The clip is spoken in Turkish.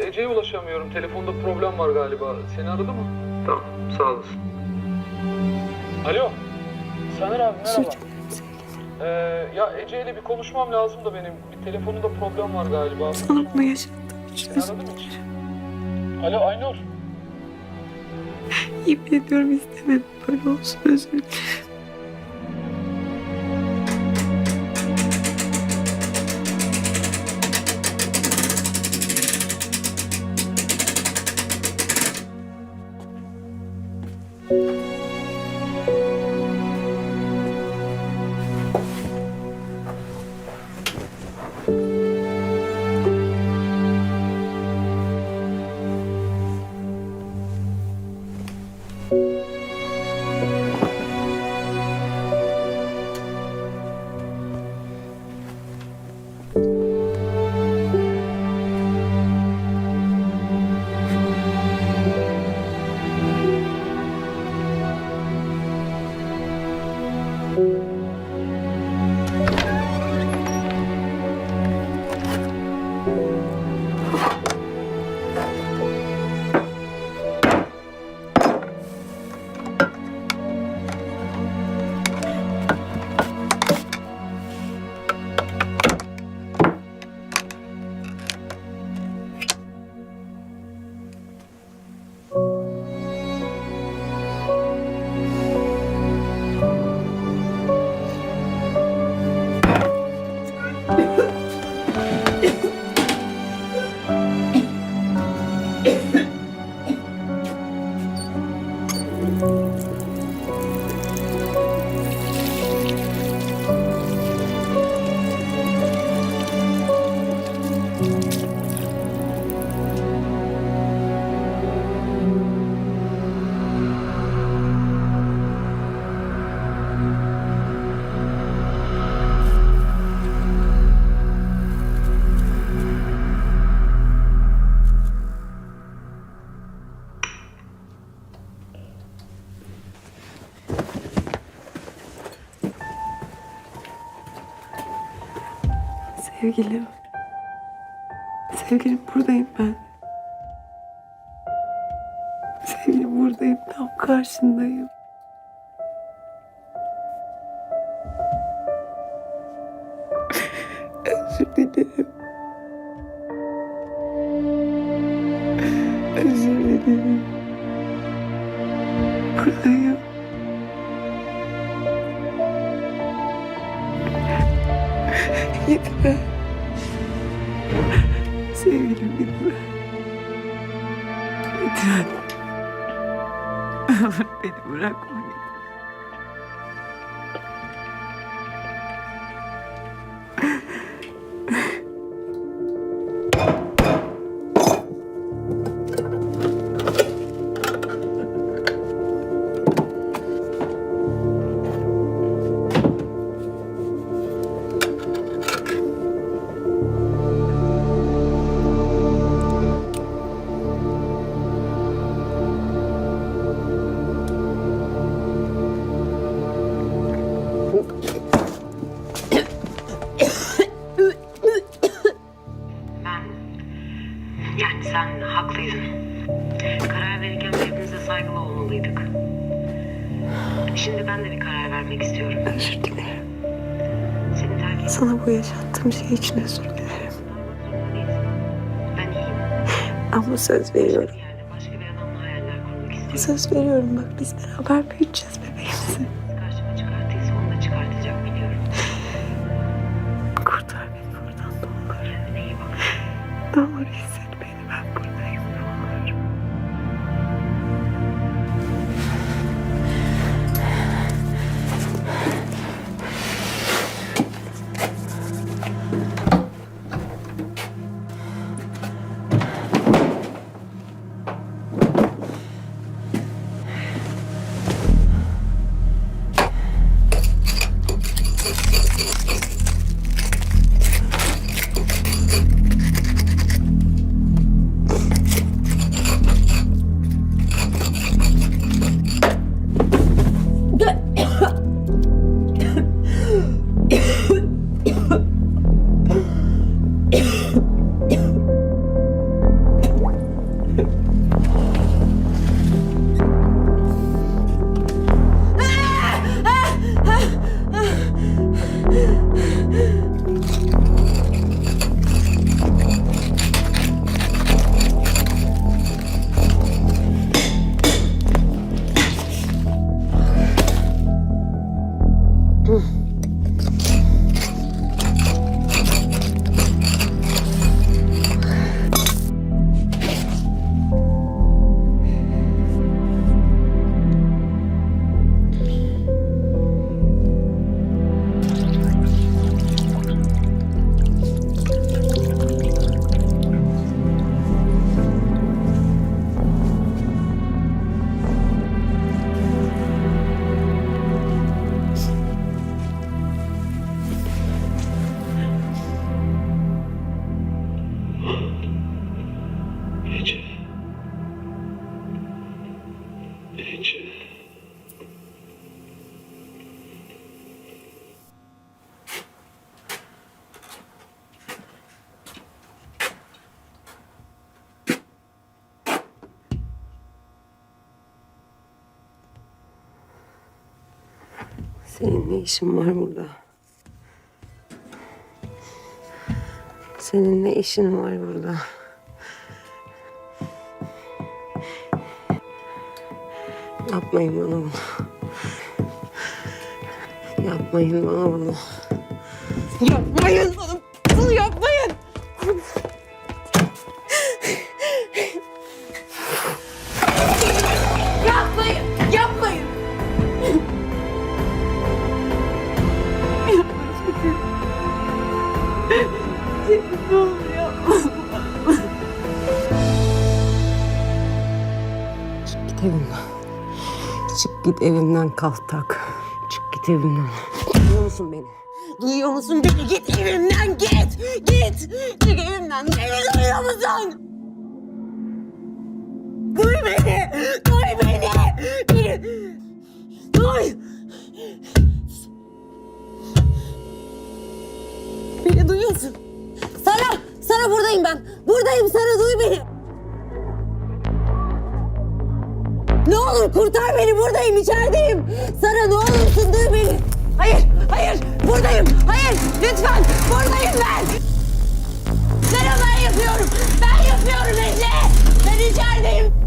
Ece'ye ulaşamıyorum. Telefonda problem var galiba. Seni aradı mı? Tamam, sağ olasın. Alo. Saner abi merhaba. Ee, ya Ece ile bir konuşmam lazım da benim. Bir telefonunda problem var galiba. Bunu yaşattım. Hiç Seni özür aradı mı hiç? Alo Aynur. Yemin ediyorum istemedim böyle olsun özür dilerim. Sevgilim. Sevgilim buradayım ben. Sevgilim buradayım. Tam karşındayım. Özür dilerim. Özür dilerim. Buradayım. Gitme. Sevgilim gitme. Lütfen. Beni bırakma Yani sen haklıydın. Karar verirken birbirimize saygılı olmalıydık. Şimdi ben de bir karar vermek istiyorum. Özür dilerim. Seni terk etmek Sana bu yaşattığım şey için özür dilerim. Ben iyiyim. Ama söz Başka veriyorum. bir yerde, başka bir adamla hayaller kurmak istiyorum. Söz veriyorum bak biz beraber büyüteceğiz bebeğimizi. Senin ne işin var burada? Senin ne işin var burada? Yapmayın bana bunu. Yapmayın bana bunu. Yapmayın bana bunu yapmayın. Çık git evimden. Çık git evimden kaltak. Çık git evimden. Duyuyor musun beni? Duyuyor musun beni? Git evimden git. Git. Çık evimden. Beni duyuyor musun? Duy beni. Buradayım içerideyim. Sara ne olursun duy beni. Hayır, hayır buradayım. Hayır lütfen buradayım ben. Sara ben yapıyorum. Ben yapıyorum Ece. Ben içerideyim.